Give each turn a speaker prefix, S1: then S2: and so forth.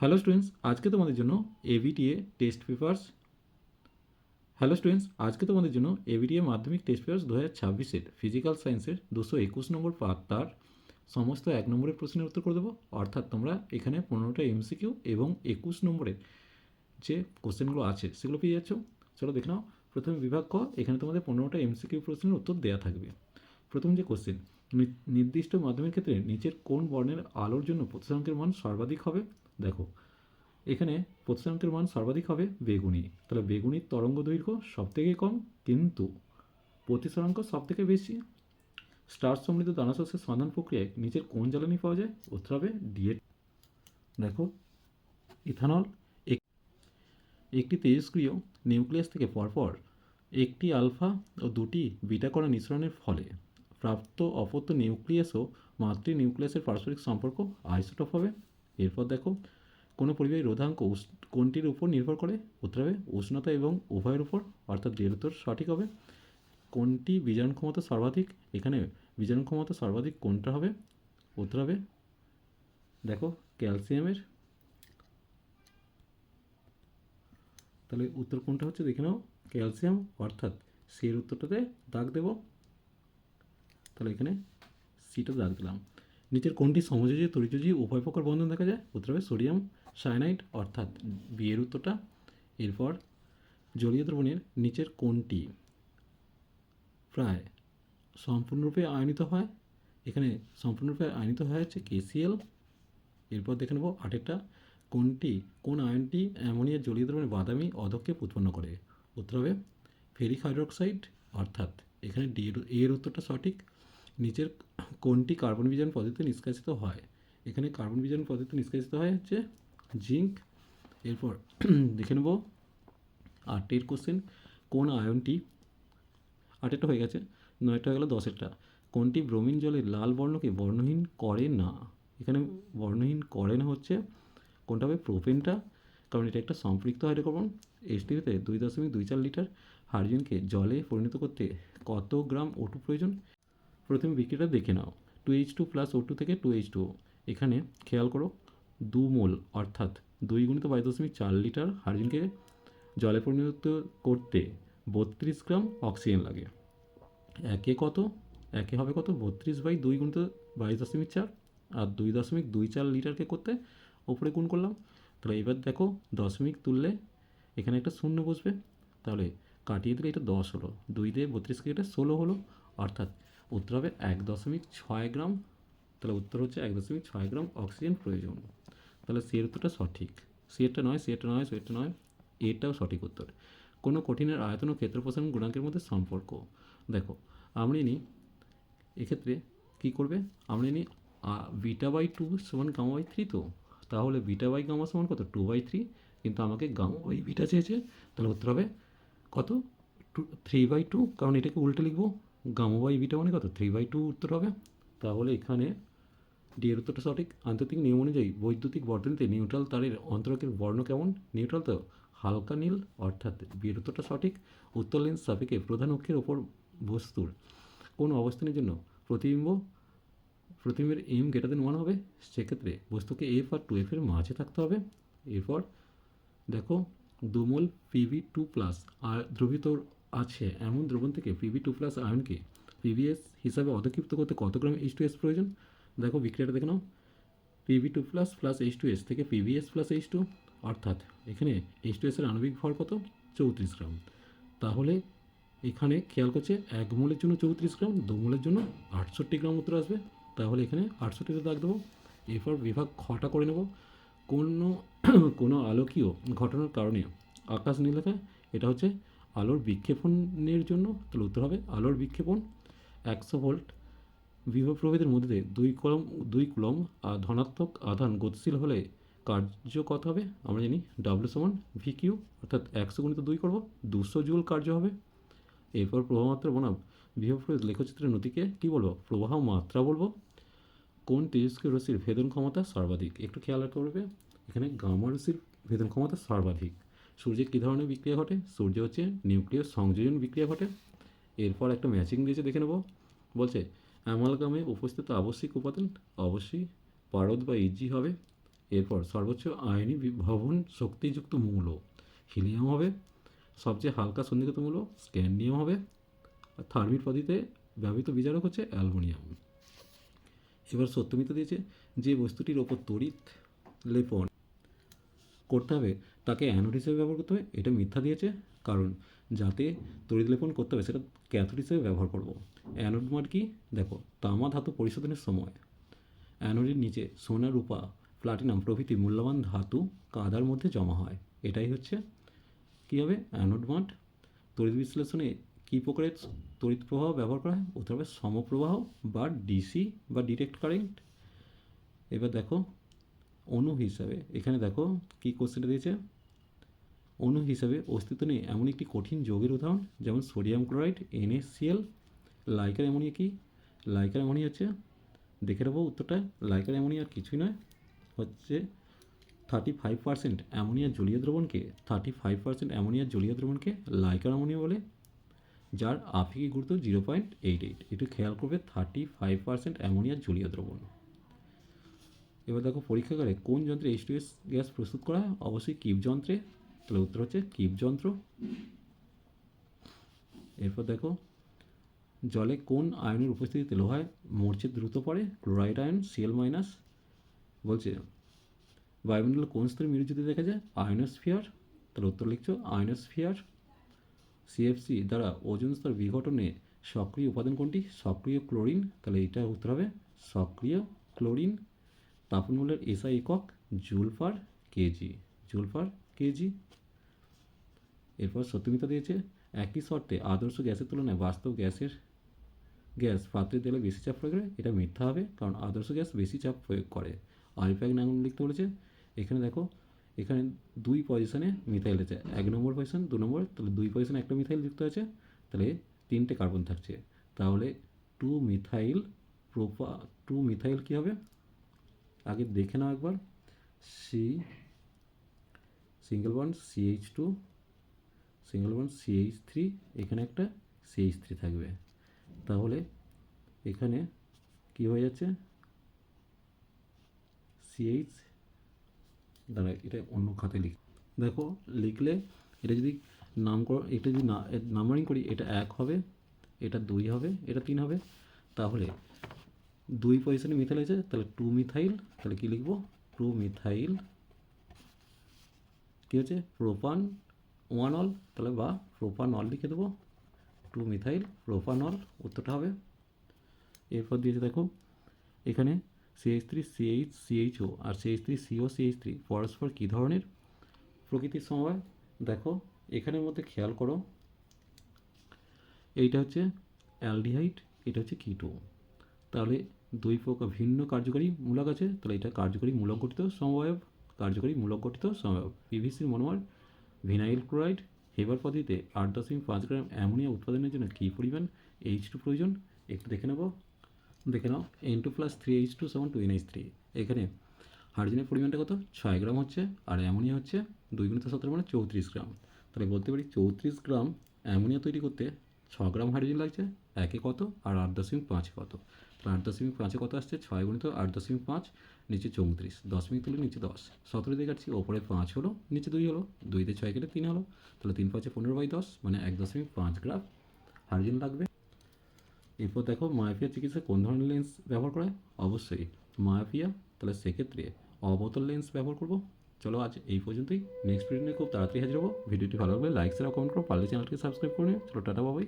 S1: Hello students আজকে তোমাদের জন্য AVTA test papers hello students আজকে তোমাদের জন্য এভিটিএ মাধ্যমিক টেস্ট পেপার্স দু হাজার ছাব্বিশের ফিজিক্যাল সায়েন্সের দুশো একুশ নম্বর পাতার সমস্ত এক নম্বরের প্রশ্নের উত্তর করে দেবো। অর্থাৎ তোমরা এখানে পনেরোটা এমসিকিউ এবং একুশ নম্বরের যে কোশ্চেনগুলো আছে সেগুলো পেয়ে যাচ্ছ। চলো দেখে নাও। প্রথমে বিভাগ ক, এখানে তোমাদের পনেরোটা এমসিকিউ প্রশ্নের উত্তর দেওয়া থাকবে। প্রথম যে কোশ্চেন নির্দিষ্ট মাধ্যমের ক্ষেত্রে নিচের কোন বর্ণের আলোর জন্য প্রতিষ্ঠাঙ্কের মান সর্বাধিক হবে? দেখো, এখানে প্রতিষ্ঠাঙ্কের মান সর্বাধিক হবে বেগুনি। তাহলে বেগুনির তরঙ্গ দৈর্ঘ্য সব থেকে কম, কিন্তু প্রতিষ্ঠাঙ্ক সব থেকে বেশি। স্টার সমৃদ্ধ দানাশস্যের সন্ধান প্রক্রিয়ায় নিচের কোন জ্বালানি পাওয়া যায়? উত্তর হবে ডিএ দেখো, ইথানল এক- একটি তেজস্ক্রিয় নিউক্লিয়াস থেকে পরপর একটি আলফা ও দুটি বিটা কণা মিশ্রণের ফলে প্রাপ্ত অপত্য নিউক্লিয়াস ও মাতৃ নিউক্লিয়াসের পারস্পরিক সম্পর্ক আইসোটপ হবে। এরপর দেখো, কোনো পরিবাহী রোধাঙ্ক কোনটির উপর নির্ভর করে? উত্তর হবে উষ্ণতা এবং উভয়ের উপর, অর্থাৎ উত্তর সঠিক হবে। কোনটি বীজাণু ক্ষমতা সর্বাধিক? এখানে বীজাণু ক্ষমতা সর্বাধিক কোনটা হবে? উত্তর হবে দেখো, ক্যালসিয়ামের। তাহলে উত্তর কোনটা হচ্ছে দেখে নাও, ক্যালসিয়াম, অর্থাৎ সির উত্তরটাতে দাগ দেব। তাহলে এখানে সিটা দাগ দিলাম। নিচের কোনটি সমযোজী তরিযোজী উভয় প্রকার বন্ধন দেখা যায়? উত্তর হবে সোডিয়াম সায়ানাইড, অর্থাৎ বিয়ের উত্তরটা। এরপর জলীয় দ্রবণের নিচের কোনটি? প্রায় সম্পূর্ণরূপে আয়নিত হয়। এখানে সম্পূর্ণরূপে আয়নিত হয়ে হচ্ছে কেসিএল এরপর দেখে নেব আটেরটা কোনটি? কোন আয়নটি অ্যামোনিয়া জলীয় দ্রবণে বাদামি অধক্ষেপ উৎপন্ন করে? উত্তর হবে ফেরিক হাইড্রোক্সাইড, অর্থাৎ এখানে ডি এর উত্তরটা সঠিক। নিচের কোনটি কার্বন বিজারণ পদ্ধতিতে নিষ্কাশিত হয়? এখানে কার্বন বিজারণ পদ্ধতিতে নিষ্কাশিত হয় হচ্ছে জিঙ্ক। এরপর দেখে নেব আটের কোশ্চেন কোন আয়নটি? আটেরটা হয়ে গেছে, নয়টা হয়ে গেল দশেরটা। কোনটি ব্রোমিন জলের লাল বর্ণকে বর্ণহীন করে না? এখানে বর্ণহীন করে না হচ্ছে, কোনটা হবে প্রোপেনটা? কারণ এটা একটা সম্পৃক্ত হাইড্রোকার্বন। এইচটিভিতে দুই দশমিক দুই চার লিটার হাইড্রোজেনকে জলে পরিণত করতে কত গ্রাম ওটু প্রয়োজন? প্রথমে বিক্রিটা দেখে নাও। Two H two plus O two থেকে টু এইচ টু এখানে খেয়াল করো, দু মোল, অর্থাৎ দুই গুণিত বাইশ দশমিক চার লিটার হাইড্রোজেনকে জলে পরিণত করতে বত্রিশ গ্রাম অক্সিজেন লাগে। একে কত? একে হবে কত? বত্রিশ বাই দুই গুণিত বাইশ দশমিক চার। আর দুই দশমিক দুই চার লিটারকে করতে ওপরে গুণ করলাম। তাহলে এবার দেখো, দশমিক তুললে এখানে একটা শূন্য বসবে। তাহলে কাটিয়ে দিলে এটা দশ হলো। দুই দিয়ে বত্রিশকে এটা ষোলো হলো। অর্থাৎ উত্তর হবে এক দশমিক ছয় গ্রাম। তাহলে উত্তর হচ্ছে এক দশমিক ছয় গ্রাম অক্সিজেন প্রয়োজন। তাহলে সি উত্তরটা সঠিক। সি এরটা নয়, সি এরটা নয়, সি এরটা নয়, এটাও সঠিক উত্তর। কোনো কঠিনের আয়তন ও ক্ষেত্র প্রসারণ গুণাঙ্কের মধ্যে সম্পর্ক। দেখো, আমরা নিই এক্ষেত্রে কী করবে? আমরা নিই বিটা বাই টু সমান গামা বাই থ্রি তো? তাহলে বিটা বাই গামা সমান কত? Two by three. কিন্তু আমাকে গামা বাই বিটা চেয়েছে। তাহলে উত্তর হবে কত? Two, three by two. কারণ এটাকে উল্টে লিখব। গামা বাই বিটা মানে কত? থ্রি বাই টু উত্তর হবে? তাহলে এখানে ডি এর উত্তরটা সঠিক। আন্তর্জাতিক নিয়ম অনুযায়ী বৈদ্যুতিক বর্তনীতে নিউট্রাল তারের অন্তরকের বর্ণ কেমন? নিউট্রাল তো হালকা নীল, অর্থাৎ বি এর উত্তরটা সঠিক। উত্তর লেন্স সাপেক্ষে প্রধান অক্ষের ওপর বস্তুর কোন অবস্থানের জন্য প্রতিবিম্ব প্রতিবিম্বের এম গ্রেটার দেন ওয়ান হবে? সেক্ষেত্রে বস্তুকে এফ আর টু এফ এর মাঝে থাকতে হবে। এরপর দেখো, দুমোল পিভি টু প্লাস আর দ্রবীত আছে এমন দ্রবণ থেকে পিভি টু প্লাস আয়নকে পিভিএস হিসাবে অধক্ষিপ্ত করতে কত গ্রাম এইচ টু এস প্রয়োজন? দেখো বিক্রিয়াটা দেখে নাও। P V two plus plus H two S থেকে P V S plus H two অর্থাৎ এখানে এইচ টু এসের আণবিক ভর কত? চৌত্রিশ গ্রাম। তাহলে এখানে খেয়াল করছে এক মোলের জন্য চৌত্রিশ গ্রাম, দু মোলের জন্য আটষট্টি গ্রাম উত্তর আসবে। তাহলে এখানে আটষট্টিতে দাগ দেবো। এরপর বিভাগ খটা করে নেব। কোনো কোনো আলোকীয় ঘটনার কারণে আকাশ নীল এটা হচ্ছে আলোর বিক্ষেপণের জন্য তাহলে উত্তর হবে আলোর বিক্ষেপণ একশো ভোল্ট। বিভব প্রভেদের মধ্যে দুই কলম, দুই কুলম আর ধনাত্মক আধান গতিশীল হলে কার্য কত হবে? আমরা জানি ডাব্লিউ সমান ভি কিউ অর্থাৎ একশো গুণিত দুই করব, দুশো জুল কার্য হবে। এরপর প্রবাহমাত্রা বনাম। বিভব প্রভেদ লেখচিত্রের নদীকে কী বলব? প্রবাহ মাত্রা বলব। কোন তেজস্ক্রিয় রশ্মির ভেদন ক্ষমতা সর্বাধিক? একটু খেয়াল রাখতে হবে। এখানে গামা রশ্মির ভেদন ক্ষমতা সর্বাধিক। সূর্যে কী ধরনের বিক্রিয়া ঘটে? সূর্য হচ্ছে নিউক্লিয় সংযোজন বিক্রিয়া ঘটে। এরপর একটা ম্যাচিং দিয়েছে দেখে নেব। বলছে, অ্যামালগামে উপস্থিত আবশ্যিক উপাদান অবশ্যই পারদ বা ইজি হবে। এরপর সর্বোচ্চ আয়নি ভবন শক্তিযুক্ত মৌল, হিলিয়াম হবে। সবচেয়ে হালকা সন্নিগত মৌল স্ক্যান্ডিয়াম হবে। আর থার্মিট পদ্ধতিতে ব্যবহৃত বিচারক হচ্ছে অ্যালমোনিয়াম। এবার সত্যমিত দিয়েছে যে বস্তুটির ওপর তড়িৎ লেপন করতে হবে। তাকে অ্যানোড হিসেবে ব্যবহার করতে হবে। এটা মিথ্যা দিয়েছে, কারণ যাতে তড়িৎ লেপন করতে হবে, সেটা ক্যাথোড হিসেবে ব্যবহার করব। অ্যানোড মানে কি? দেখো তামা ধাতু পরিশোধনের সময় অ্যানোডের নিচে সোনা, রূপা প্লাটিনাম প্রভৃতি মূল্যবান ধাতু কাদার মধ্যে জমা হয়। এটাই হচ্ছে কী হবে? অ্যানোড মাঠ তড়িৎ বিশ্লেষণে কী প্রকারের তড়িৎ প্রবাহ ব্যবহার করা হয়? উত্তর হবে সমপ্রবাহ বা ডিসি বা ডিরেক্ট কারেন্ট এবার দেখো, অণু হিসাবে, এখানে দেখো কী কোশ্চেনটা দিয়েছে? অণু হিসাবে অস্তিত্ব নেই। এমন একটি কঠিন যোগের উদাহরণ, যেমন sodium chloride NSCL liquor ammonia কি? লাইকার অ্যামোনিয়া হচ্ছে, দেখে নেব উত্তরটা, লাইকার অ্যামোনিয়া আর কিছুই নয়, হচ্ছে থার্টি ফাইভ পার্সেন্ট অ্যামোনিয়া জলীয় দ্রবণকে থার্টি ফাইভ পার্সেন্ট অ্যামোনিয়া জলীয় দ্রবণকে লাইকার অ্যামোনিয়া বলে, যার আপেক্ষিক গুরুত্ব জিরো পয়েন্ট এইট এইট একটু খেয়াল করবে থার্টি ফাইভ পার্সেন্ট অ্যামোনিয়া জলীয় দ্রবণ। এবার দেখো পরীক্ষাগারে কোন যন্ত্রে এইচ গ্যাস প্রস্তুত করা হয়? অবশ্যই কিপ যন্ত্রে। তাহলে উত্তর হচ্ছে কিপ যন্ত্র। এরপর দেখো, জলে কোন আয়নের উপস্থিতিতে লোহায় মরচে দ্রুত পড়ে? ক্লোরাইড আয়ন সিএল মাইনাস বলছে। বায়ুমণ্ডলে কোন স্তরে মেরুজ্যোতি দেখা যায়? আয়নোস্ফিয়ার। তাহলে উত্তর লিখছো, আয়নোস্ফিয়ার। সিএফসি দ্বারা ওজন স্তর বিঘটনে সক্রিয় উপাদান কোনটি? সক্রিয় ক্লোরিন। তাহলে এটা উত্তর হবে, সক্রিয় ক্লোরিন। তাপনমূল্যের এসআই একক joule per kg, joule per kg? এরপর সত্যমিতা দিয়েছে, একই শর্তে আদর্শ গ্যাসের তুলনায় বাস্তব গ্যাসের গ্যাস পাত্রে দিলে বেশি চাপ প্রয়োগ করে, এটা মিথ্যা হবে, কারণ আদর্শ গ্যাস বেশি চাপ প্রয়োগ করে। আরিফ্যাক নাম লিখতে বলেছে, এখানে দেখো, এখানে দুই পজিশনে মিথাইল আছে এক নম্বর পজিশন, দু নম্বর, তাহলে দুই পজিশনে একটা মিথাইল যুক্ত আছে তাহলে তিনটে কার্বন থাকছে। তাহলে টু মিথাইল প্রোপা, টু মিথাইল কী হবে? আগে দেখে নাও একবার, C single one CH two single one CH three এখানে একটা সিএইচ থ্রি থাকবে। তাহলে এখানে কি হয়ে যাচ্ছে? সিএইচ দাঁড়া, এটা অন্য খাতে লিখ। দেখো, লিখলে এটা যদি নাম কর, এটা যদি না নাম্বারিং করি, এটা এক হবে, এটা দুই হবে, এটা তিন হবে। তাহলে দুই পজিশনে মিথাইল আছে, তাহলে টু মিথাইল তাহলে কী লিখব? টু মিথাইল কী হচ্ছে? প্রোপান ওয়ান অল তাহলে বা প্রোপানল লিখে দেবো। টু মিথাইল প্রোপানল উত্তরটা হবে। এরপর দিয়েছে দেখো, এখানে সিএইচ থ্রি সিএইচ সিএইচও আর CH three CO CH three পরস্পর কী ধরনের? প্রকৃতির সময় দেখো, এখানের মধ্যে খেয়াল করো। এইটা হচ্ছে অ্যালডিহাইড, এটা হচ্ছে কিটো। তাহলে দুই প্রকার ভিন্ন কার্যকরী মূলক আছে, তাহলে এটা কার্যকরী মূলক গঠিত সমবায়ব। কার্যকরী মূলক গঠিত সমবায়ব পিভিসির মনোমার ভিনাইল ক্লোরাইড, হেবার পদ্ধতিতে আট দশমিক পাঁচ গ্রাম অ্যামোনিয়া উৎপাদনের জন্য কী পরিমাণ এইচ টু প্রয়োজন? একটু দেখে নেব। দেখে নাও N two plus three H two seven two N H three এখানে হাইড্রোজেনের পরিমাণটা কত? ছয় গ্রাম হচ্ছে, আর অ্যামোনিয়া হচ্ছে দুই গুণিত সতেরো মানে চৌত্রিশ গ্রাম। তাহলে বলতে পারি চৌত্রিশ গ্রাম অ্যামোনিয়া তৈরি করতে ছ গ্রাম হাইড্রোজেন লাগছে, একে কত? আর আট দশমিক পাঁচে কত? আট দশমিক পাঁচে কত আসছে? ছয় গুণিত আট দশমিক পাঁচ, নিচে চৌত্রিশ। দশমিক তুলে নিচে দশ। সতেরো দিয়ে কাটছি, ওপরে পাঁচ হলো, নিচে দুই হলো দুই দুইতে ছয় কেটে তিন হলো, তাহলে তিন পাঁচে পনেরো বাই দশ মানে এক দশমিক পাঁচ গ্রাফ। হাইড্রোজেন লাগবে। এরপর দেখো, মায়াফিয়া চিকিৎসা কোন ধরনের লেন্স ব্যবহার করে? অবশ্যই মায়াফিয়া। তাহলে সেক্ষেত্রে অবতল লেন্স ব্যবহার করব। চলো আজ এই পর্যন্তই। নেক্সট ভিডিও নিয়ে খুব তাড়াতাড়ি হাজির হব। ভিডিওটি ভালো লাগলে লাইক শেয়ার কমেন্ট করো, পারলে চ্যানেলটিকে সাবস্ক্রাইব করে নিও। চলো, টাটা বাবাই